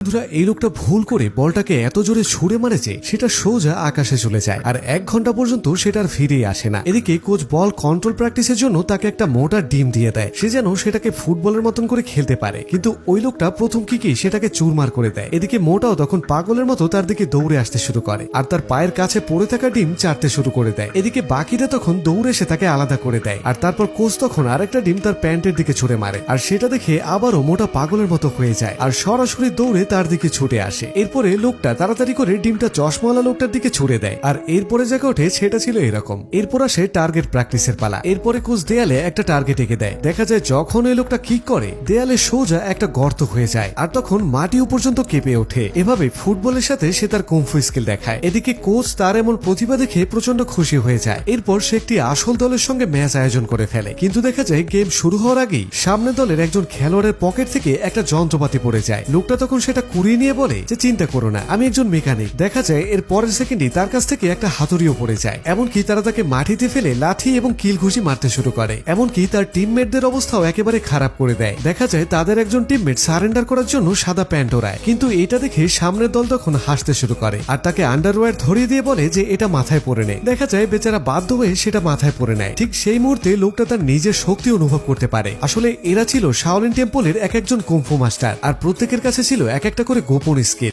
বন্ধুরা, এই লোকটা ভুল করে বলটাকে এত জোরে ছুড়ে মারে যে সেটা সোজা আকাশে চলে যায়। আর এক ঘণ্টা পর্যন্ত সেটা আর ফিরেই আসে না। এদিকে কোচ বল কন্ট্রোল প্র্যাকটিসের জন্য তাকে একটা মোটা ডিম দিয়ে দেয়। সে যেন সেটাকে ফুটবলের মতন করে খেলতে পারে। কিন্তু ওই লোকটা প্রথম কিকেই সেটাকে চুরমার করে দেয়। এদিকে মোটাও তখন পাগলের মতো তার দিকে দৌড়ে আসতে শুরু করে। আর তার পায়ের কাছে পড়ে থাকা ডিম চাটতে শুরু করে দেয়। এদিকে বাকিরা তখন দৌড়ে এসে তাকে আলাদা করে দেয়। আর তারপর কোচ তখন আরেকটা ডিম তার প্যান্টের দিকে ছুড়ে মারে। আর সেটা দেখে আবারও মোটা পাগলের মতো হয়ে যায়। আর সরাসরি দৌড়ে তার দিকে ছুটে আসে। এরপরে লোকটা তাড়াতাড়ি করে ডিমটা চশমাওয়ালা লোকটার দিকে ছুড়ে দেয় আর এরপরে জায়গা ওঠে সেটা ছিল এরকম। এরপর আসে টার্গেট প্র্যাকটিসের পালা। এরপরে কোচ দেয়ালে একটা টার্গেট এঁকে দেয়। দেখা যায় যখন ওই লোকটা কিক করে, দেয়ালে সোজা একটা গর্ত হয়ে যায় আর তখন মাটিও পর্যন্ত কেঁপে ওঠে। এভাবে ফুটবলের সাথে সে তার কুমফু স্কিল দেখায়। এদিকে কোচ তার এমন প্রতিভা দেখে প্রচণ্ড খুশি হয়ে যায়। এরপর সে একটি আসল দলের সঙ্গে ম্যাচ আয়োজন করে ফেলে। কিন্তু দেখা যায় গেম শুরু হওয়ার আগেই সামনে দলের একজন খেলোয়াড়ের পকেট থেকে একটা যন্ত্রপাতি পড়ে যায়। লোকটা তখন সেটা কুড়িয়ে নিয়ে বলে যে চিন্তা করো না, আমি একজন মেকানিক। দেখা যায় এর পরের সেকেন্ডে তার কাছ থেকে একটা হাতুড়িও পড়ে যায়। এমনকি তারা তাকে মাটিতে ফেলে লাঠি এবং কিল ঘুষি মারতে শুরু করে। এমনকি তার টিমমেটদের অবস্থাও একেবারে খারাপ করে দেয়। দেখা যায় তাদের একজন টিমমেট সারেন্ডার করার জন্য সাদা প্যান্ট ওড়ায়। কিন্তু এটা দেখে সামনের দল তখন হাসতে শুরু করে আর তাকে আন্ডারওয়্যার ধরিয়ে দিয়ে বলে যে এটা মাথায় পরে নেয় দেখা যায় বেচারা বাধ্য হয়ে সেটা মাথায় পরে নেয়। ঠিক সেই মুহূর্তে লোকটা তার নিজের শক্তি অনুভব করতে পারে। আসলে এরা ছিল শাওলিন টেম্পলের এক একজন কুম্ফু মাস্টার আর প্রত্যেকের কাছে ছিল এক একটা করে গোপন স্কিল।